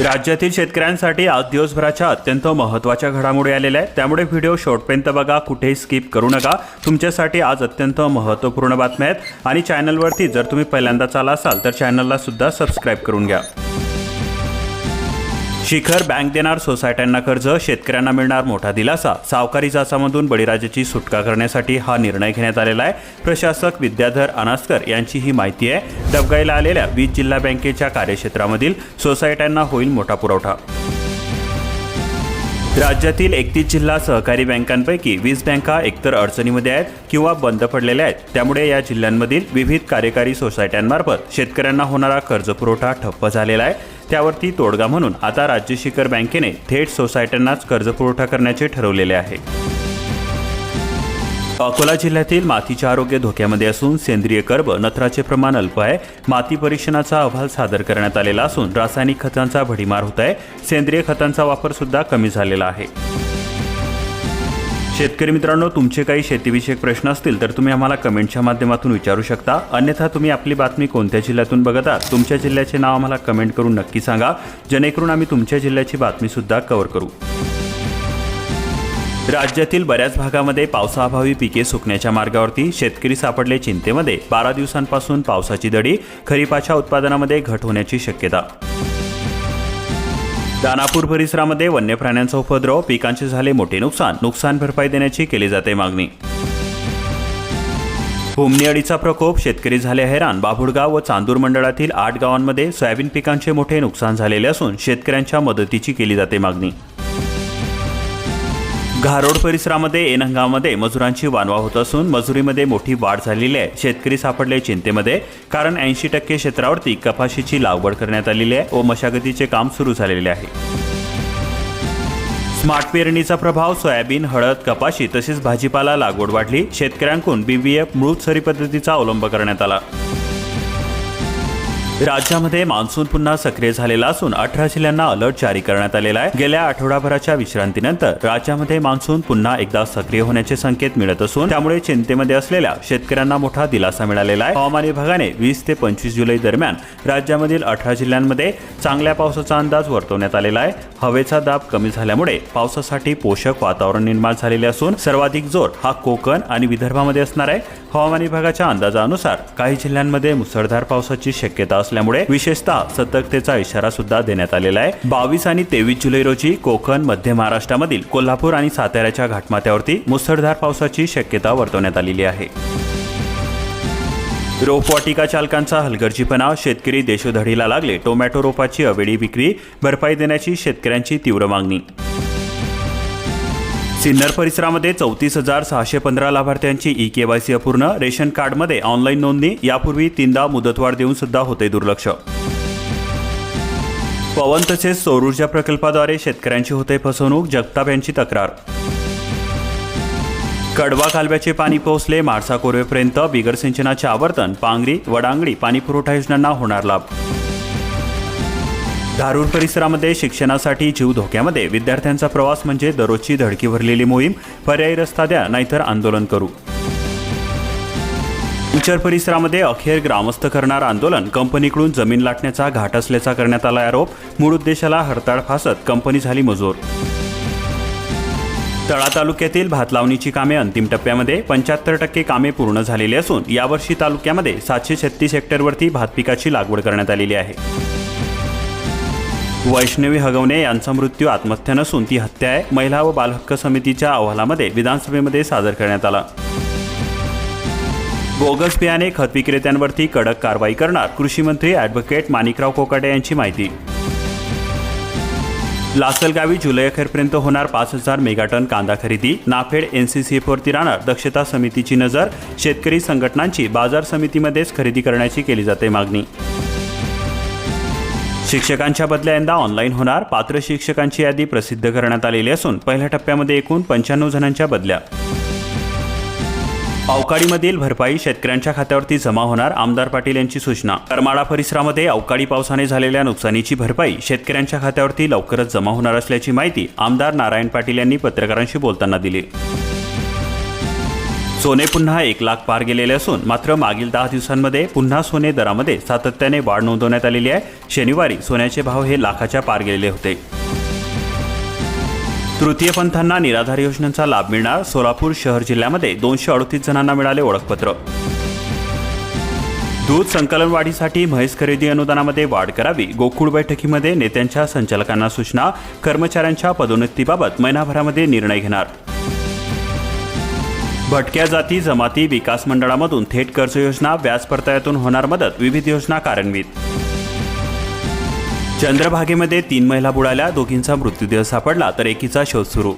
राज्यातील शेतकऱ्यांसाठी आज दिवसभराच्या अत्यंत महत्त्वाच्या घडामोडी आलेल्या आहेत. त्यामुळे व्हिडिओ शॉर्टपर्यंत बघा कुठेही स्किप करू नका. तुमच्यासाठी आज अत्यंत महत्त्वपूर्ण बातम्या आहेत. आणि चॅनलवरती जर तुम्ही पहिल्यांदाच आला असाल तर चॅनलला सुद्धा सबस्क्राईब करून घ्या. शिखर बँक देणार सोसायट्यांना कर्ज शेतकऱ्यांना मिळणार मोठा दिलासा. सावकारी जाचामधून बळीराजाची सुटका करण्यासाठी हा निर्णय घेण्यात आलेला आहे. प्रशासक विद्याधर अनास्कर यांची ही माहिती आहे. डबगाईला आलेल्या वीज जिल्हा बँकेच्या कार्यक्षेत्रामधील सोसायट्यांना होईल मोठा पुरवठा. राज्यातील एकतीस जिल्हा सहकारी बँकांपैकी वीस बँका एकतर अडचणीमध्ये आहेत किंवा बंद पडलेल्या आहेत. त्यामुळे या जिल्ह्यांमधील विविध कार्यकारी सोसायट्यांमार्फत शेतकऱ्यांना होणारा कर्जपुरवठा ठप्प झालेला आहे. त्यावरती तोडगा म्हणून आता राज्य शिखर बँकेने थेट सोसायट्यांनाच कर्जपुरवठा करण्याचे ठरवलेले आहे. अकोला जिल्ह्यातील मातीचे आरोग्य धोक्यामध्ये असून सेंद्रिय कर्ब नत्राचे प्रमाण अल्प आहे. माती परीक्षणाचा अहवाल सादर करण्यात आलेला असून रासायनिक खतांचा भडीमार होत आहे. सेंद्रिय खतांचा वापर सुद्धा कमी झालेला आहे. शेतकरी मित्रांनो तुमचे काही शेतीविषयक प्रश्न असतील तर तुम्ही आम्हाला कमेंटच्या माध्यमातून विचारू शकता. अन्यथा तुम्ही आपली बातमी कोणत्या जिल्ह्यातून बघत आहात तुमच्या जिल्ह्याचे नाव आम्हाला कमेंट करून नक्की सांगा. जेणेकरून आम्ही तुमच्या जिल्ह्याची बातमीसुद्धा कव्हर करू. राज्यातील बऱ्याच भागामध्ये पावसाअभावी पिके सुकण्याच्या मार्गावरती शेतकरी सापडले चिंतेमध्ये. बारा दिवसांपासून पावसाची दडी खरीपाच्या उत्पादनामध्ये घट होण्याची शक्यता. दानापूर परिसरामध्ये वन्य प्राण्यांचा उपद्रव पिकांचे झाले मोठे नुकसान नुकसान भरपाई देण्याची केली जाते मागणी. हुमणी अडीचा प्रकोप शेतकरी झाले हैराण. बाभुळगाव व चांदूर मंडळातील आठ गावांमध्ये सोयाबीन पिकांचे मोठे नुकसान झालेले असून शेतकऱ्यांच्या मदतीची केली जाते मागणी. घारोड परिसरामध्ये एनंगामध्ये मजुरांची वानवा होत असून मजुरीमध्ये मोठी वाढ झालेली आहे. शेतकरी सापडले चिंतेमध्ये कारण ऐंशी टक्के क्षेत्रावरती कपाशीची लागवड करण्यात आलेली आहे व मशागतीचे काम सुरू झालेले आहे. स्मार्ट पेरणीचा प्रभाव सोयाबीन हळद कपाशी तसेच भाजीपाला लागवड वाढली. शेतकऱ्यांकडून बीबीएफ मृत सरी पद्धतीचा अवलंब करण्यात आला. राज्यामध्ये मान्सून पुन्हा सक्रिय झालेला असून अठरा जिल्ह्यांना अलर्ट जारी करण्यात आलेला आहे. गेल्या आठवडाभराच्या विश्रांतीनंतर राज्यामध्ये मान्सून पुन्हा एकदा सक्रिय होण्याचे संकेत मिळत असून त्यामुळे चिंतेमध्ये असलेल्या शेतकऱ्यांना मोठा दिलासा मिळालेला आहे. हवामान विभागाने वीस ते पंचवीस जुलै दरम्यान राज्यामधील अठरा जिल्ह्यांमध्ये चांगल्या पावसाचा अंदाज वर्तवण्यात आलेला आहे. हवेचा दाब कमी झाल्यामुळे पावसासाठी पोषक वातावरण निर्माण झालेले असून सर्वाधिक जोर हा कोकण आणि विदर्भामध्ये असणार आहे. हवामान विभागाच्या अंदाजानुसार काही जिल्ह्यांमध्ये मुसळधार पावसाची शक्यता असल्यामुळे विशेषतः सतर्कतेचा इशारा सुद्धा देण्यात आलेला आहे. बावीस आणि तेवीस जुलै रोजी कोकण मध्य महाराष्ट्रामधील कोल्हापूर आणि साताऱ्याच्या घाटमाथ्यावरती मुसळधार पावसाची शक्यता वर्तवण्यात आलेली आहे. रोपवाटिका चालकांचा हलगर्जीपणा शेतकरी देशोधडीला लागले टोमॅटो रोपाची अवेळी विक्री भरपाई देण्याची शेतकऱ्यांची तीव्र मागणी. सिन्नर परिसरामध्ये चौतीस हजार सहाशे पंधरा लाभार्थ्यांची ई केवायसी अपूर्ण रेशन कार्डमध्ये ऑनलाईन नोंदणी. यापूर्वी तीनदा मुदतवाढ देऊन सुद्धा होते दुर्लक्ष. पवन तसेच सौर ऊर्जा प्रकल्पाद्वारे शेतकऱ्यांची होते फसवणूक जगताप यांची तक्रार. कडवा कालव्याचे पाणी पोहोचले माळसा कोरवेपर्यंत बिगर सिंचनाचे आवर्तन पांगरी वडांगडी पाणीपुरवठा योजनांना होणार लाभ. धारूर परिसरामध्ये शिक्षणासाठी जीव धोक्यामध्ये. विद्यार्थ्यांचा प्रवास म्हणजे दररोजची धडकी भरलेली मोहीम. पर्यायी रस्ता द्या नाहीतर आंदोलन करू. उचर परिसरामध्ये अखेर ग्रामस्थ करणार आंदोलन. कंपनीकडून जमीन लाटण्याचा घाट असल्याचा करण्यात आला आरोप. मूळ उद्देशाला हरताळ फासत कंपनी झाली मजूर. तळा तालुक्यातील भात लावणीची कामे अंतिम टप्प्यामध्ये. पंच्याहत्तर टक्के कामे पूर्ण झालेली असून यावर्षी तालुक्यामध्ये सातशे छत्तीस हेक्टरवरती भात पिकाची लागवड करण्यात आलेली आहे. वैष्णवी हगवणे यांचा मृत्यू आत्महत्या नसून ती हत्या आहे. महिला व बालहक्क समितीच्या अहवालामध्ये विधानसभेमध्ये सादर करण्यात आला. बोगस बियाणे खत विक्रेत्यांवरती कडक कारवाई करणार कृषी मंत्री ॲडव्होकेट माणिकराव कोकाटे यांची माहिती. लासलगावी जुलै अखेरपर्यंत होणार पाच हजार मेगाटन कांदा खरेदी. नाफेड एन सी सी एफवरती राहणार. दक्षता समितीची नजर शेतकरी संघटनांची बाजार समितीमध्येच खरेदी करण्याची केली जाते मागणी. शिक्षकांच्या बदल्या यंदा ऑनलाईन होणार. पात्र शिक्षकांची यादी प्रसिद्ध करण्यात आलेली असून पहिल्या टप्प्यामध्ये एकूण पंच्याण्णव जणांच्या बदल्या. अवकाळीमधील भरपाई शेतकऱ्यांच्या खात्यावरती जमा होणार आमदार पाटील यांची सूचना. करमाळा परिसरामध्ये अवकाळी पावसाने झालेल्या नुकसानीची भरपाई शेतकऱ्यांच्या खात्यावरती लवकरच जमा होणार असल्याची माहिती आमदार नारायण पाटील यांनी पत्रकारांशी बोलताना दिली. सोने पुन्हा एक लाख पार गेलेले असून मात्र मागील दहा दिवसांमध्ये पुन्हा सोने दरामध्ये सातत्याने वाढ नोंदवण्यात आलेली आहे. शनिवारी सोन्याचे भाव हे लाखाच्या पार गेलेले होते. तृतीय पंथांना निराधार योजनांचा लाभ मिळणार सोलापूर शहर जिल्ह्यामध्ये दोनशे अडतीस जणांना मिळाले ओळखपत्र. दूध संकलन वाढीसाठी म्हैस खरेदी अनुदानामध्ये वाढ करावी गोकुळ बैठकीमध्ये नेत्यांच्या संचालकांना सूचना कर्मचाऱ्यांच्या पदोन्नतीबाबत महिनाभरामध्ये निर्णय घेणार. भटक्या जाती जमाती विकास मंडळामधून थेट कर्ज योजना व्याज परतायातून होणार मदत विविध योजना कार्यान्वित. चंद्रभागेमध्ये तीन महिला बुडाल्या दोघींचा मृत्यूदेह सापडला तर एकीचा शोध सुरू.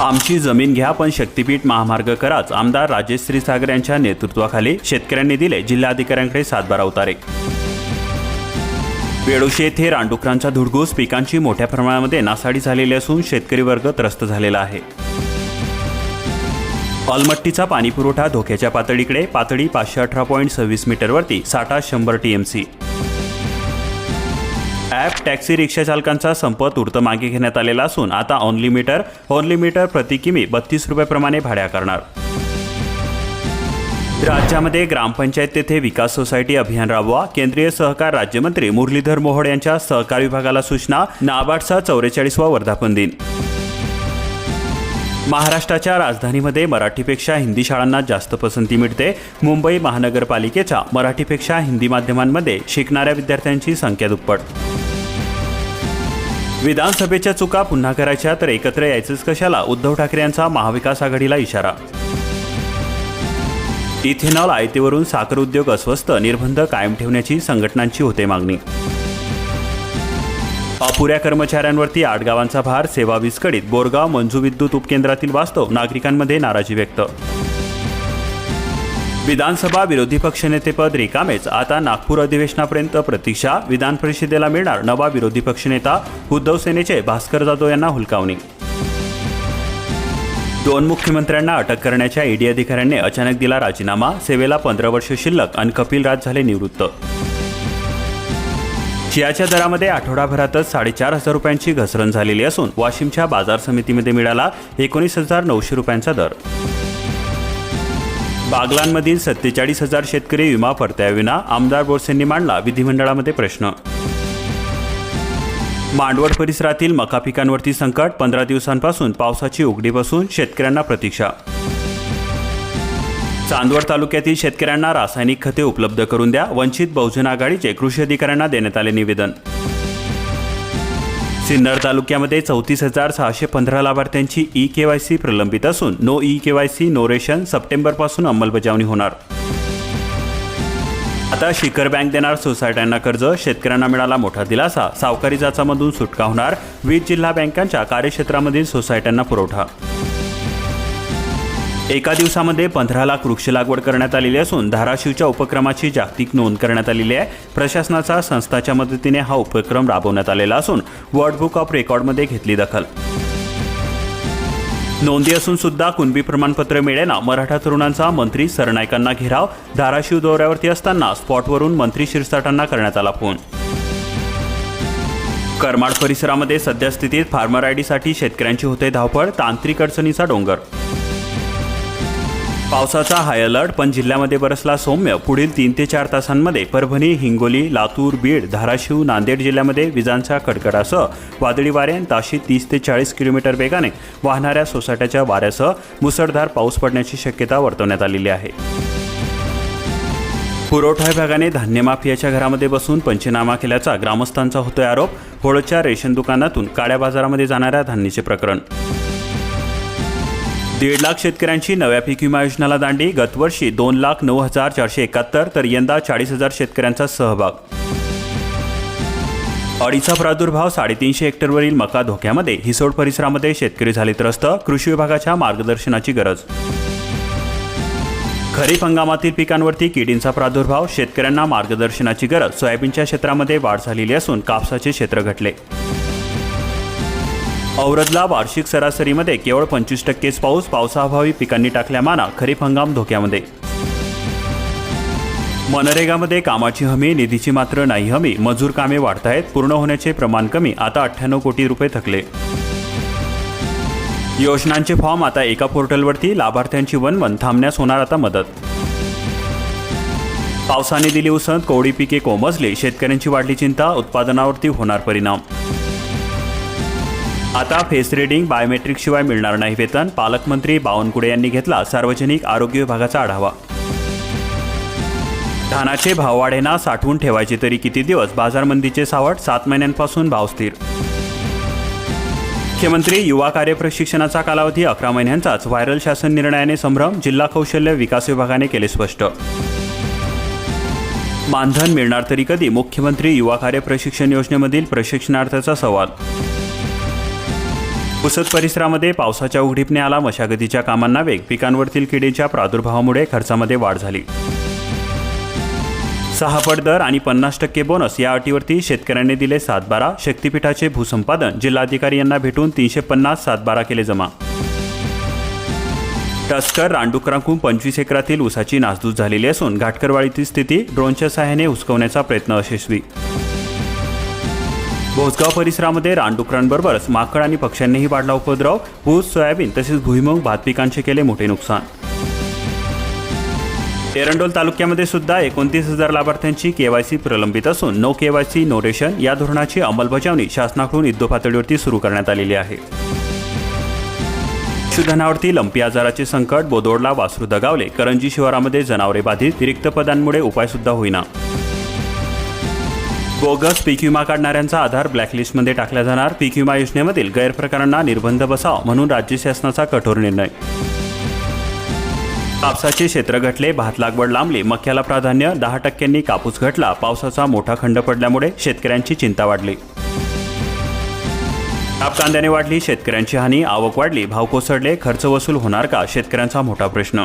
आमची जमीन घ्या पण शक्तीपीठ महामार्ग कराच आमदार राजेश श्रीसागर यांच्या नेतृत्वाखाली शेतकऱ्यांनी दिले जिल्हाधिकाऱ्यांकडे सातबारा उतारे. बेडोशी येथे रानडुकरांचा धुडगूस पिकांची मोठ्या प्रमाणामध्ये नासाडी झालेली असून शेतकरी वर्ग त्रस्त झालेला आहे. ऑलमट्टीचा पाणीपुरवठा धोक्याच्या पातळीकडे. पातळी पाचशे अठरा पॉईंट सव्वीस मीटरवरती साठा शंभर टीएमसी. ॲप टॅक्सी रिक्षा चालकांचा संप तूर्त मागे घेण्यात आलेला असून आता ऑनली मीटर ऑनली मीटर प्रति किमी बत्तीस रुपयाप्रमाणे भाड्या करणार. राज्यामध्ये ग्रामपंचायत तेथे विकास सोसायटी अभियान राबवा. केंद्रीय सहकार राज्यमंत्री मुरलीधर मोहोळ यांच्या सहकार विभागाला सूचना. नाबार्डचा चौवेचाळीसवा वर्धापन दिन. महाराष्ट्राच्या राजधानीमध्ये मराठीपेक्षा हिंदी शाळांना जास्त पसंती मिळते. मुंबई महानगरपालिकेच्या मराठीपेक्षा हिंदी माध्यमांमध्ये शिकणाऱ्या विद्यार्थ्यांची संख्या दुप्पट. विधानसभेच्या चुका पुन्हा करायच्या तर एकत्र यायचंच कशाला? उद्धव ठाकरे यांचा महाविकास आघाडीला इशारा. इथेनॉल आयतीवरून साखर उद्योग अस्वस्थ निर्बंध कायम ठेवण्याची संघटनांची होते मागणी. अपुऱ्या कर्मचाऱ्यांवरती आठ गावांचा भार सेवा विस्कळीत बोरगाव मंजू विद्युत उपकेंद्रातील वास्तव नागरिकांमध्ये नाराजी व्यक्त. विधानसभा विरोधी पक्षनेतेपद रिकामेच. आता नागपूर अधिवेशनापर्यंत प्रतीक्षा. विधान परिषदेला मिळणार नवा विरोधी पक्षनेता उद्धव सेनेचे भास्कर जाधव यांना हुलकावणी. दोन मुख्यमंत्र्यांना अटक करण्याच्या ईडी अधिकाऱ्यांनी अचानक दिला राजीनामा. सेवेला पंधरा वर्ष शिल्लक आणि कपिल राज झाले निवृत्त. चियाच्या दरामध्ये आठवडाभरातच साडेचार हजार रुपयांची घसरण झालेली असून वाशिमच्या बाजार समितीमध्ये मिळाला एकोणीस हजार नऊशे रुपयांचा दर. बागलांमधील सत्तेचाळीस हजार शेतकरी विमा परताव्याविना आमदार बोरसेंनी मांडला विधिमंडळामध्ये प्रश्न. मांडवड परिसरातील मका पिकांवरती संकट पंधरा दिवसांपासून पावसाची उघडी बसून शेतकऱ्यांना प्रतीक्षा. चांदवड तालुक्यातील शेतकऱ्यांना रासायनिक खते उपलब्ध करून द्या. वंचित बहुजन आघाडीचे कृषी अधिकाऱ्यांना देण्यात आले निवेदन. सिन्नर तालुक्यामध्ये चौतीस हजार सहाशे पंधरा लाभार्थ्यांची ई के वाय सी प्रलंबित असून no E K Y no ration सप्टेंबरपासून अंमलबजावणी होणार. आता शिखर बँक देणार सोसायट्यांना कर्ज शेतकऱ्यांना मिळाला मोठा दिलासा. सावकारी जाचामधून सुटका होणार. वीज जिल्हा बँकांच्या कार्यक्षेत्रामधील सोसायट्यांना पुरवठा. एका दिवसामध्ये पंधरा लाख वृक्ष लागवड करण्यात आलेली असून धाराशिवच्या उपक्रमाची जागतिक नोंद करण्यात आलेली आहे. प्रशासनाचा संस्थाच्या मदतीने हा उपक्रम राबवण्यात आलेला असून वर्ल्ड बुक ऑफ रेकॉर्डमध्ये घेतली दखल. नोंदी असून सुद्धा कुणबी प्रमाणपत्र मिळेना मराठा तरुणांचा मंत्री सरनाईकांना घेराव धाराशिव दौऱ्यावरती असताना स्पॉटवरून मंत्री शिरसाटांना करण्यात आला फोन. करमाड परिसरामध्ये सद्यस्थितीत फार्मर आयडीसाठी शेतकऱ्यांची होते धावपळ तांत्रिक अडचणीचा डोंगर. पावसाचा हाय अलर्ट पण जिल्ह्यामध्ये बरसला सौम्य. पुढील तीन ते चार तासांमध्ये परभणी हिंगोली लातूर बीड धाराशिव नांदेड जिल्ह्यामध्ये विजांचा कडकडासह वादळी वारे ताशी तीस ते चाळीस किलोमीटर वेगाने वाहणाऱ्या सोसाट्याच्या वाऱ्यासह मुसळधार पाऊस पडण्याची शक्यता वर्तवण्यात आलेली आहे. पुरवठा विभागाने धान्य माफियाच्या घरामध्ये बसून पंचनामा केल्याचा ग्रामस्थांचा होतोय आरोप. होळच्या रेशन दुकानातून काळ्या बाजारामध्ये जाणाऱ्या धान्याचे प्रकरण दीड लाख शेतकऱ्यांची नव्या पीक विमा योजनेला दांडी. गतवर्षी दोन लाख नऊ हजार चारशे एकाहत्तर तर यंदा चाळीस हजार शेतकऱ्यांचा सहभाग. अडीचा प्रादुर्भाव साडेतीनशे हेक्टरवरील मका धोक्यामध्ये. हिसोड परिसरामध्ये शेतकरी झाले त्रस्त कृषी विभागाच्या मार्गदर्शनाची गरज. खरीप हंगामातील पिकांवरती किडींचा प्रादुर्भाव शेतकऱ्यांना मार्गदर्शनाची गरज. सोयाबीनच्या क्षेत्रामध्ये वाढ झालेली असून कापसाचे क्षेत्र घटले. औरदला वार्षिक सरासरीमध्ये केवळ पंचवीस टक्केच पाऊस पावसाअभावी पिकांनी टाकल्या माना खरीप हंगाम धोक्यामध्ये. मनरेगामध्ये कामाची हमी निधीची मात्र नाही हमी मजूर कामे वाढतायत पूर्ण होण्याचे प्रमाण कमी आता अठ्ठ्याण्णव कोटी रुपये थकले. योजनांचे फॉर्म आता एका पोर्टलवरती लाभार्थ्यांची वनवन थांबण्यास होणार आता मदत. पावसाने दिली उसंत कोवडी पिके कोमजली शेतकऱ्यांची वाढली चिंता उत्पादनावरती होणार परिणाम. आता फेस रिडिंग बायोमेट्रिक शिवाय मिळणार नाही वेतन पालकमंत्री बावनकुळे यांनी घेतला सार्वजनिक आरोग्य विभागाचा आढावा. धानाचे भाववाढेना साठवून ठेवायचे तरी किती दिवस? बाजारमंदीचे सावट सात महिन्यांपासून भाव स्थिर. मुख्यमंत्री युवा कार्य प्रशिक्षणाचा कालावधी अकरा महिन्यांचाच. व्हायरल शासन निर्णयाने संभ्रम जिल्हा कौशल्य विकास विभागाने केले स्पष्ट. मानधन मिळणार तरी कधी? मुख्यमंत्री युवा कार्य प्रशिक्षण योजनेमधील प्रशिक्षणार्थाचा सवाल. पुसद परिसरामध्ये पावसाच्या उघडीपने आला मशागतीच्या कामांना वेग. पिकांवरतील किडीच्या प्रादुर्भावामुळे खर्चामध्ये वाढ झाली. सहा पट दर आणि पन्नास टक्के बोनस या अटीवरती शेतकऱ्यांनी दिले सातबारा. शक्तीपीठाचे भूसंपादन जिल्हाधिकारी यांना भेटून तीनशे पन्नास सातबारा केले जमा. टस्कर रांडुकरांकून पंचवीस एकरातील ऊसाची नासधूस झालेली असून घाटकरवाळीची स्थिती ड्रोनच्या सहाय्याने हुसकवण्याचा प्रयत्न यशस्वी. भोसगाव परिसरामध्ये रानडुकरांबरोबरच माकड आणि पक्ष्यांनीही वाढला उपद्रव. ऊस सोयाबीन तसेच भुईमूग भात पिकांचे केले मोठे नुकसान. एरंडोल तालुक्यामध्ये सुद्धा एकोणतीस हजार लाभार्थ्यांची केवायसी प्रलंबित असून नो केवायसी नो रेशन या धोरणाची अंमलबजावणी शासनाकडून युद्धपातळीवरती सुरू करण्यात आलेली आहे. पशुधनावरती लंपी आजाराचे संकट बोदोडला वासरू दगावले करंजी शिवारामध्ये जनावरे बाधित रिक्त पदांमुळे उपाय सुद्धा होईना. बोगस पीक विमा काढणाऱ्यांचा आधार ब्लॅकलिस्टमध्ये टाकला जाणार. पीक विमा योजनेमधील गैरप्रकारांना निर्बंध बसाव म्हणून राज्य शासनाचा कठोर निर्णय. कापसाचे क्षेत्र घटले भात लागवड लांबली मक्याला प्राधान्य दहा टक्क्यांनी कापूस घटला पावसाचा मोठा खंड पडल्यामुळे शेतकऱ्यांची चिंता वाढली. आप कांद्याने वाढली शेतकऱ्यांची हानी आवक वाढली भाव कोसळले खर्च वसूल होणार का? शेतकऱ्यांचा मोठा प्रश्न.